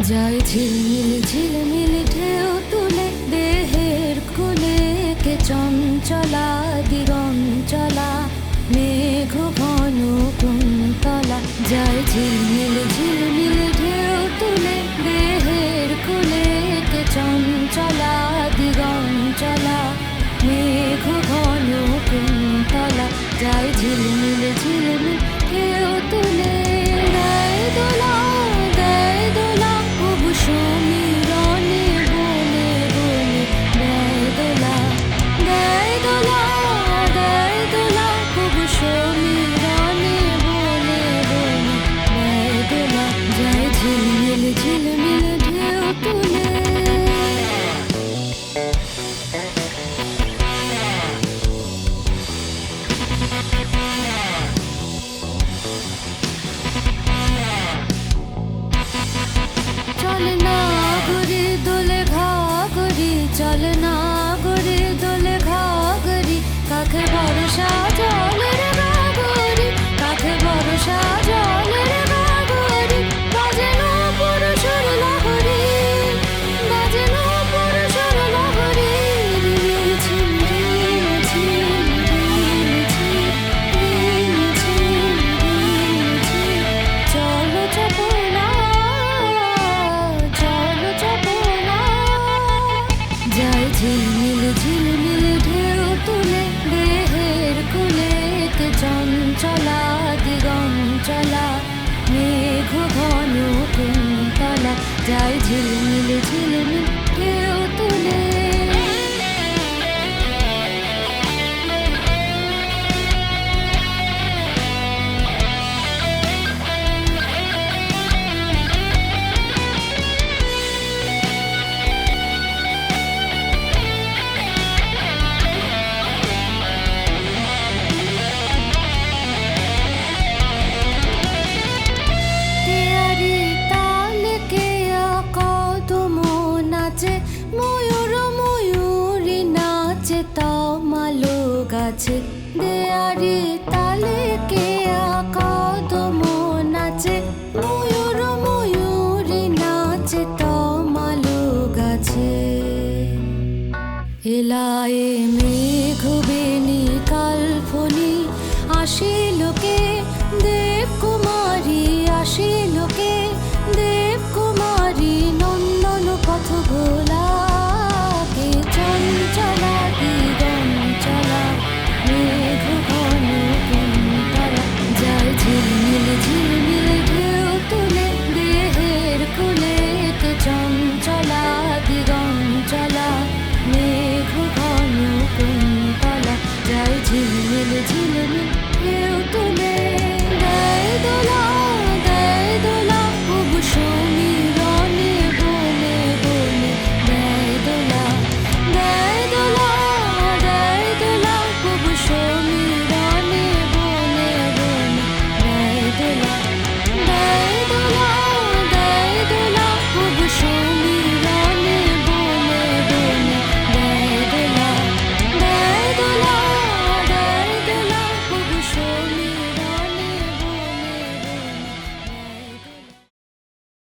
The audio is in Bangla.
যায় ঝিলমিল ঝিলমিল ঢেউ তুলে, দেহের খুলে কে চঞ্চলা দিগঞ্চলা মেঘ ঘন কুন্তলা। যায় ঝিলমিল ঝিলমিল ঢেউ তুলে, দেহের খুলে কে চঞ্চলা দিগঞ্চলা মেঘ ঘন কুন্তলা। যায় ঝিলমিল ঝিলমিল ঢেউ তুলে চল না গরি দোলে ঘাগরি চল না দোলে কাকে ভরসা জলের ঝিলমিল ঝিলমিল ঢেউ তুলে, দেহের কুলে চঞ্চলা, দিগঞ্চলা, মেঘ ঘন কুন্তলা। যাই ঝিলমিল ঝিলমিল ঢেউ তুলে গাছে দেয়ারি তালে কেয়া কদম নাচে ময়ূর ময়ূরী নাচে তমালো গাছে। এলায়ে মেঘ যায় ঝিলমিল ঝিলমিল ঢেউ তুলে দেয় দোলা